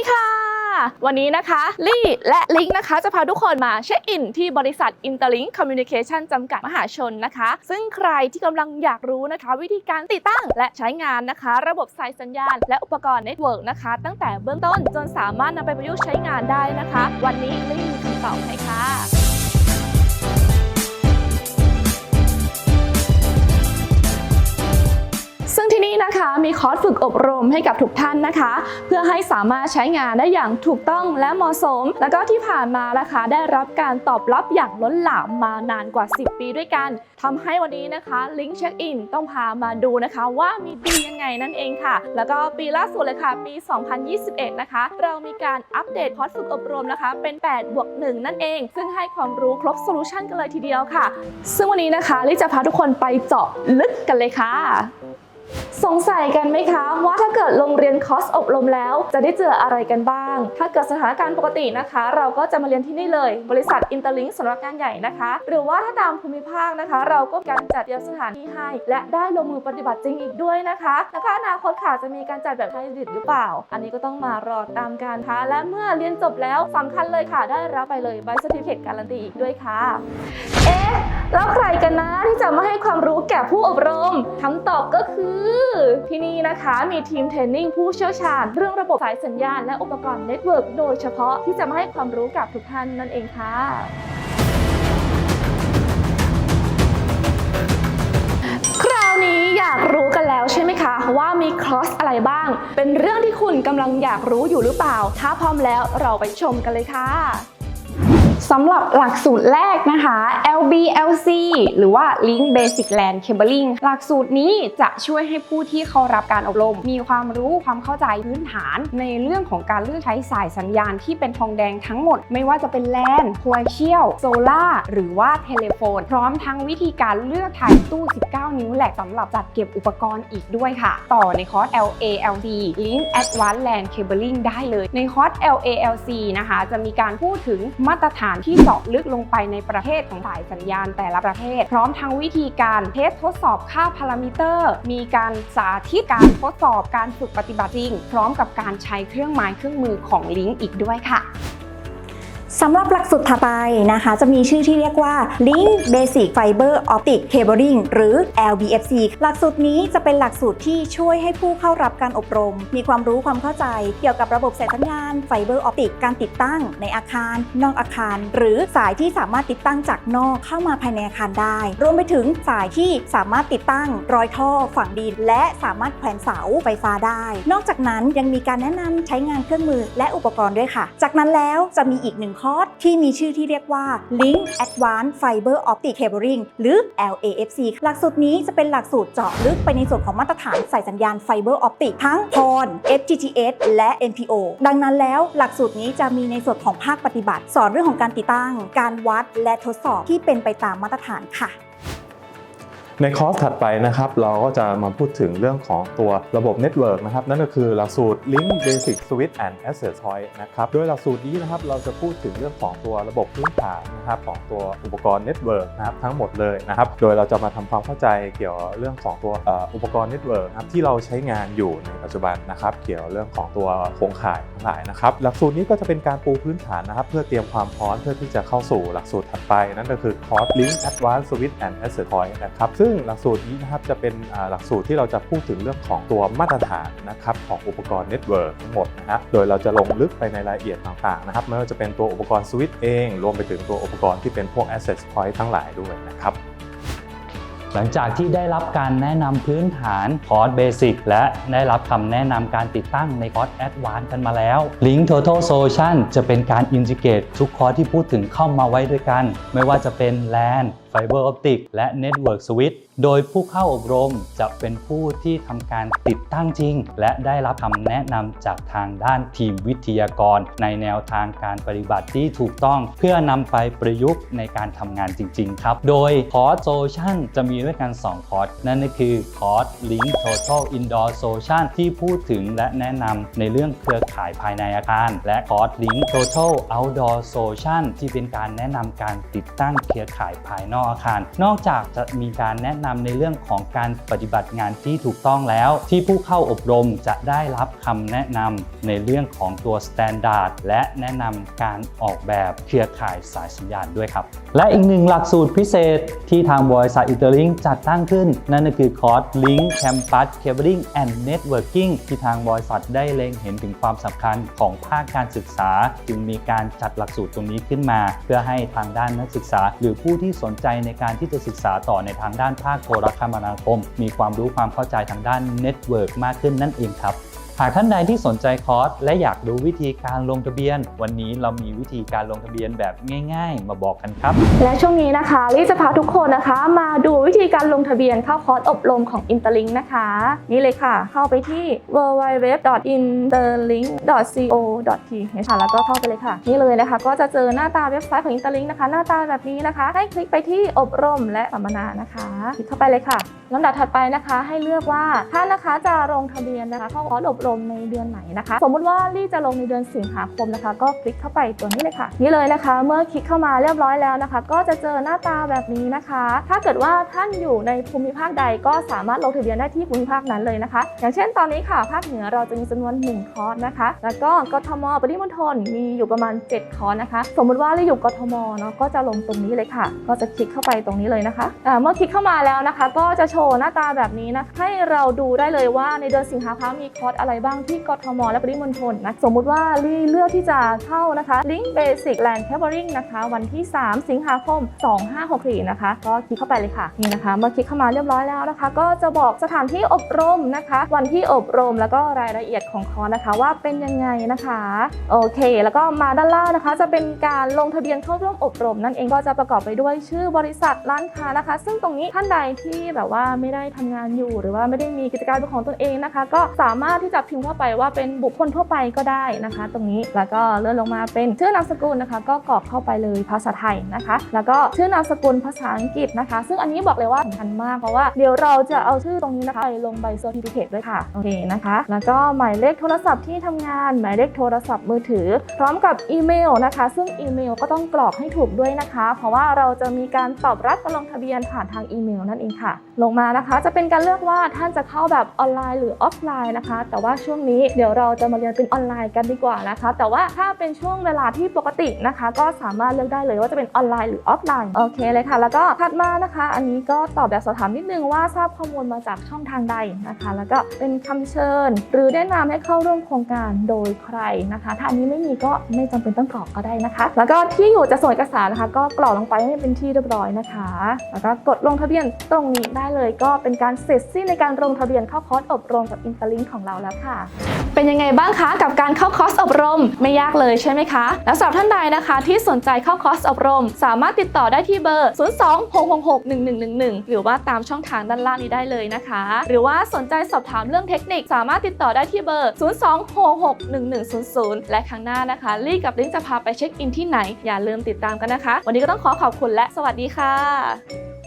ดีค่ะ วันนี้นะคะลี่และลิงนะคะ จะพาทุกคนมาเช็คอินที่บริษัท Interlink Communication จำกัดมหาชนนะคะ ซึ่งใครที่กำลังอยากรู้นะคะ วิธีการติดตั้งและใช้งานนะคะ ระบบสายสัญญาณ และอุปกรณ์เน็ตเวิร์กนะคะ ตั้งแต่เบื้องต้นจนสามารถนำไปประยุกต์ใช้งานได้นะคะ วันนี้ลี่มีคำตอบให้ค่ะ นี่นะคะมีคอร์สฝึกอบรมให้กับทุกท่านนะคะ เพื่อให้สามารถใช้งานได้อย่างถูกต้องและเหมาะสม แล้วก็ที่ผ่านมานะคะได้รับการตอบรับอย่างล้นหลามมานานกว่า 10 ปีด้วยกันทำให้วันนี้นะคะลิงก์เช็คอินต้องพามาดูนะคะว่ามีดียังไงนั่นเองค่ะ แล้วก็ปีล่าสุดเลยค่ะปี 2021 นะคะ เรามีการอัปเดตคอร์สฝึกอบรมนะคะ เป็น 8 บวก 1 นั่นเอง ซึ่งให้ความรู้ครบโซลูชันกันเลยทีเดียวค่ะ ซึ่งวันนี้นะคะลิจะพาทุกคนไปเจาะลึกกันเลยค่ะ สงสัยกันไหมคะ ว่าถ้าเกิดลงเรียนคอร์สอบรมแล้ว จะได้เจออะไรกันบ้าง ถ้าเกิดสถานการณ์ปกตินะคะ เราก็จะมาเรียนที่นี่เลย บริษัทอินเตอร์ลิงสำนักงานใหญ่นะคะ หรือว่าถ้าตามภูมิภาคนะคะ เราก็การจัดเตรียมสถานที่ให้ และได้ลงมือปฏิบัติจริงอีกด้วยนะคะแล้วก็อนาคตค่ะจะมีการจัดแบบไฮบริดหรือเปล่า อันนี้ก็ต้องมารอตามกันค่ะและเมื่อเรียนจบแล้วสำคัญเลยค่ะ ได้รับไปเลยใบสติฟิเคตการันตีอีกด้วยค่ะเอ๊ะ แล้วใครกันนะที่จะมาให้ความรู้แก่ผู้อบรมคำตอบก็คือที่นี่นะคะมีทีมเทรนนิ่งผู้เชี่ยวชาญ เรื่องระบบสายสัญญาณและอุปกรณ์เน็ตเวิร์กโดยเฉพาะที่จะมาให้ความรู้กับทุกท่านนั่นเองค่ะคราวนี้อยากรู้กันแล้วใช่ไหมคะ ว่ามีคอสอะไรบ้าง เป็นเรื่องที่คุณกำลังอยากรู้อยู่หรือเปล่า ถ้าพร้อมแล้วเราไปชมกันเลยค่ะ สำหรับหลักสูตรแรกนะคะ LBLC หรือว่า Link Basic Land Cabling หลักสูตรนี้จะช่วยให้ผู้ที่เข้ารับการอบรม มีความรู้ความเข้าใจพื้นฐาน ในเรื่องของการเลือกใช้สายสัญญาณที่เป็นทองแดงทั้งหมด ไม่ว่าจะเป็น LAN โคเชียลโซล่าหรือว่าเทเลโฟน พร้อมทั้งวิธีการเลือกถ่ายตู้ 19 นิ้วแหลกสำหรับจัดเก็บอุปกรณ์อีกด้วยค่ะ ต่อในคอร์ส LALD Link Advanced Land Cabling ได้เลย ในคอร์ส LALC นะคะ จะมีการพูดถึงมาตรฐานที่เจาะลึกลงไปในประเทศของสายสัญญาณแต่ละประเทศ พร้อมทั้งวิธีการเทสทดสอบค่าพารามิเตอร์ มีการสาธิตการทดสอบการฝึกปฏิบัติจริง พร้อมกับการใช้เครื่องไม้เครื่องมือของลิงก์อีกด้วยค่ะ สำหรับหลักสูตรถัดไปนะคะ จะมีชื่อที่เรียกว่า Link Basic Fiber Optic Cabling หรือ LBFC หลักสูตรนี้จะเป็นหลักสูตรที่ช่วยให้ผู้เข้ารับการอบรม มีความรู้ความเข้าใจ เกี่ยวกับระบบสายสัญญาณไฟเบอร์ออปติกการติดตั้งในอาคาร นอกอาคาร หรือสายที่สามารถติดตั้งจากนอกเข้ามาภายในอาคารได้ รวมไปถึงสายที่สามารถติดตั้งรอยท่อฝังดิน และสามารถแขวนเสาไฟฟ้าได้ นอกจากนั้นยังมีการแนะนำใช้งานเครื่องมือและอุปกรณ์ด้วยค่ะ จากนั้นแล้วจะมีอีกหนึ่งคอร์สที่มีชื่อที่เรียกว่า Link Advanced Fiber Optic Cabling หรือ LAFC หลักสูตรนี้จะเป็นหลักสูตรเจาะลึกไปในส่วนของมาตรฐานสายสัญญาณไฟเบอร์ออปติกทั้ง PON FTTH และ NPO ดังนั้นแล้วหลักสูตรนี้จะมีในส่วนของภาคปฏิบัติ สอนเรื่องของการติดตั้ง การวัดและทดสอบที่เป็นไปตามมาตรฐานค่ะ ในคอร์สถัดไปนะครับเราก็จะมาพูดถึงเรื่องของตัวระบบเน็ตเวิร์กนะครับนั่นก็คือหลักสูตร Link Basic Switch and Access Point นะครับโดยหลักสูตรนี้นะครับเราจะพูดถึงเรื่องของตัวระบบพื้นฐานนะครับของตัวอุปกรณ์เน็ตเวิร์กนะครับทั้งหมดเลยนะครับโดยเราจะมาทำความเข้าใจเกี่ยวเรื่องของตัวอุปกรณ์เน็ตเวิร์กนะครับที่เราใช้งานอยู่ในปัจจุบันนะครับเกี่ยวเรื่องของตัวโครงข่ายทั้งหลายนะครับหลักสูตรนี้ก็จะเป็นการปูพื้นฐานนะครับเพื่อเตรียมความพร้อมเพื่อที่จะเข้าสู่หลักสูตรถัดไป นั่นก็คือคอร์ส Link Advanced Switch and Access Point นะครับซึ่งงหลักสูตรนี้นะครับจะเป็นหลักสูตรที่เราจะพูดถึงเรื่องของตัวมาตรฐานนะครับของอุปกรณ์เน็ตเวิร์กทั้งหมดนะฮะโดยเราจะลงลึกไปในรายละเอียดต่างๆนะครับไม่ว่าจะเป็นตัวอุปกรณ์สวิตช์เอง รวมไปถึงตัวอุปกรณ์ที่เป็นพวก Access Point ทั้งหลายด้วยนะครับหลังจากที่ได้รับการแนะนำพื้นฐานคอร์สเบสิกและได้รับคำแนะนำการติดตั้งในคอร์สแอดวานกันมาแล้ว Link Total Solution จะเป็นการอินทิเกตทุกคอร์สที่พูดถึงเข้ามาไว้ด้วยกัน ไม่ว่าจะเป็น LAN Fiber Optic และ Network Switch โดยผู้เข้าอบรมจะเป็นผู้ที่ทำการติดตั้งจริง และได้รับคำแนะนำจากทางด้านทีมวิทยากร ในแนวทางการปฏิบัติที่ถูกต้อง เพื่อนำไปประยุกต์ในการทำงานจริง ๆ ครับ โดยคอร์สโซลชันจะมีด้วยกัน 2 คอร์ส นั่นก็คือคอร์ส Link Total Indoor Solution ที่พูดถึงและแนะนำในเรื่องเครือข่ายภายในอาคาร และคอร์ส Link Total Outdoor Solution ที่เป็นการแนะนำการติดตั้งเครือข่ายภายนอกอกอาคาร นอกจากจะมีการแนะนำในเรื่องของการปฏิบัติงานที่ถูกต้องแล้ว ที่ผู้เข้าอบรมจะได้รับคำแนะนำในเรื่องของตัว Standard และแนะนำการออกแบบเครือข่ายสายสัญญาณด้วยครับ และอีกหนึ่งหลักสูตรพิเศษที่ทางบริษัทอิตาลิงจัดตั้งขึ้น นั่นก็คือคอร์ส Link Campus Cabling and Networking ที่ทางบริษัทได้เล็งเห็นถึงความสำคัญของภาคการศึกษา จึงมีการจัดหลักสูตรตรงนี้ขึ้นมา เพื่อให้ทางด้านนักศึกษา หรือผู้ที่สนใจในการที่จะศึกษาต่อในทางด้านภาคโทรคมนาคม มีความรู้ความเข้าใจทางด้านเน็ตเวิร์กมากขึ้นนั่นเองครับ หากท่านใดที่สนใจคอร์สและอยากรู้วิธีการลงทะเบียน วันนี้เรามีวิธีการลงทะเบียนแบบง่าย ๆ มาบอกกันครับ และช่วงนี้นะคะลี่จะพาทุกคนนะคะ มาดูวิธีการลงทะเบียนเข้าคอร์สอบรมของ Interlink นะคะ นี่เลยค่ะ เข้าไปที่ www.interlink.co.th ค่ะแล้วก็เข้าไปเลยค่ะ นี่เลยนะคะ ก็จะเจอหน้าตาเว็บไซต์ของ Interlink นะคะ หน้าตาแบบนี้นะคะ ให้คลิกไปที่อบรมและสัมมนานะคะ คลิกเข้าไปเลยค่ะ ลำดับถัดไปนะคะให้เลือกว่าท่านนะคะจะลงทะเบียนนะคะเข้าคอร์สอบรมในเดือนไหนนะคะ สมมุติว่าลี่จะลงในเดือนสิงหาคมนะคะ ก็คลิกเข้าไปตัวนี้เลยค่ะ นี่เลยนะคะ เมื่อคลิกเข้ามาเรียบร้อยแล้วนะคะ ก็จะเจอหน้าตาแบบนี้นะคะ ถ้าเกิดว่าท่านอยู่ในภูมิภาคใดก็สามารถลงทะเบียนได้ที่ภูมิภาคนั้นเลยนะคะ อย่างเช่นตอนนี้ค่ะภาคเหนือเราจะมีจำนวน 1 คอร์สนะคะ แล้วก็กทมปริมณฑลมีอยู่ประมาณ 7 คอร์สนะคะ สมมุติว่าเราอยู่กทมเนาะก็จะลงตรงนี้เลยค่ะ ก็จะคลิกเข้าไปตรงนี้เลยนะคะเมื่อคลิกเข้ามาแล้วนะคะ ก็จะโชว์หน้าตาแบบนี้นะให้เราดูได้เลยว่าในเดือนสิงหาคมมีคอร์สอะไรบ้างที่กทม และปริมณฑลนะสมมุติว่าลี่เลือกที่จะเข้านะคะ Link Basic Land Cabling นะคะ วันที่ 3 สิงหาคม 2564 นะคะ ก็คลิกเข้าไปเลยค่ะนี่นะคะเมื่อคลิกเข้ามาเรียบร้อยแล้วนะคะ ก็จะบอกสถานที่อบรมนะคะ วันที่อบรมแล้วก็รายละเอียดของคอร์สนะคะ ว่าเป็นยังไงนะคะโอเค แล้วก็มาด้านล่างนะคะ จะเป็นการลงทะเบียนเข้าร่วมอบรม นั่นเองก็จะประกอบไปด้วยชื่อบริษัทร้านค้านะคะ ซึ่งตรงนี้ท่านใดที่แบบว่าไม่ได้ทำงานอยู่ หรือว่าไม่ได้มีกิจการเป็นของตนเองนะคะ ก็สามารถที่จะพิมพ์เข้าไปว่าเป็นบุคคลทั่วไปก็ได้นะคะ ตรงนี้แล้วก็เลื่อนลงมาเป็นชื่อนามสกุลนะคะ ก็กรอกเข้าไปเลยภาษาไทยนะคะ แล้วก็ชื่อนามสกุลภาษาอังกฤษนะคะ ซึ่งอันนี้บอกเลยว่าสำคัญมากเพราะว่าเดี๋ยวเราจะเอาชื่อตรงนี้นะคะไปลงใบเซอร์ติฟิเคตด้วยค่ะโอเคนะคะ แล้วก็หมายเลขโทรศัพท์ที่ทำงาน หมายเลขโทรศัพท์มือถือ พร้อมกับอีเมลนะคะ ซึ่งอีเมลก็ต้องกรอกให้ถูกด้วยนะคะ เพราะว่าเราจะมีการตอบรับการลงทะเบียนผ่านทางอีเมลนั่นเองค่ะ ลงมานะคะ จะเป็นการเลือกว่าท่านจะเข้าแบบออนไลน์หรือออฟไลน์นะคะ แต่ว่าช่วงนี้เดี๋ยวเราจะมาเรียนเป็นออนไลน์กันดีกว่านะคะ แต่ว่าถ้าเป็นช่วงเวลาที่ปกตินะคะ ก็สามารถเลือกได้เลยว่าจะเป็นออนไลน์หรือออฟไลน์โอเคเลยค่ะ แล้วก็ถัดมานะคะ อันนี้ก็ตอบแบบสอบถามนิดนึงว่าทราบข้อมูลมาจากช่องทางใดนะคะ แล้วก็เป็นคำเชิญ หรือแนะนำให้เข้าร่วมโครงการโดยใครนะคะ ถ้าอันนี้ไม่มีก็ไม่จำเป็นต้องกรอกก็ได้นะคะ แล้วก็ที่อยู่จะส่งเอกสารนะคะ ก็กรอกลงไปให้เป็นที่เรียบร้อยนะคะ แล้วก็กดลงทะเบียนตรงนี้ได้เลยก็เป็นการเสร็จสิ้นในการลงทะเบียนเข้าคอร์สอบรมกับอินเตอร์ลิงของเราแล้วค่ะ เป็นยังไงบ้างคะกับการเข้าคอร์สอบรมไม่ยากเลยใช่ไหมคะ แล้วสำหรับท่านใดนะคะ ที่สนใจเข้าคอร์สอบรม สามารถติดต่อได้ที่เบอร์ 026661111 หรือว่าตามช่องทางด้านล่างนี้ได้เลยนะคะ หรือว่าสนใจสอบถามเรื่องเทคนิค สามารถติดต่อได้ที่เบอร์ 026661100 และครั้งหน้านะคะลี่กับลิงจะพาไปเช็คอินที่ไหนอย่าลืมติดตามกันนะคะ วันนี้ก็ต้องขอขอบคุณและสวัสดีค่ะ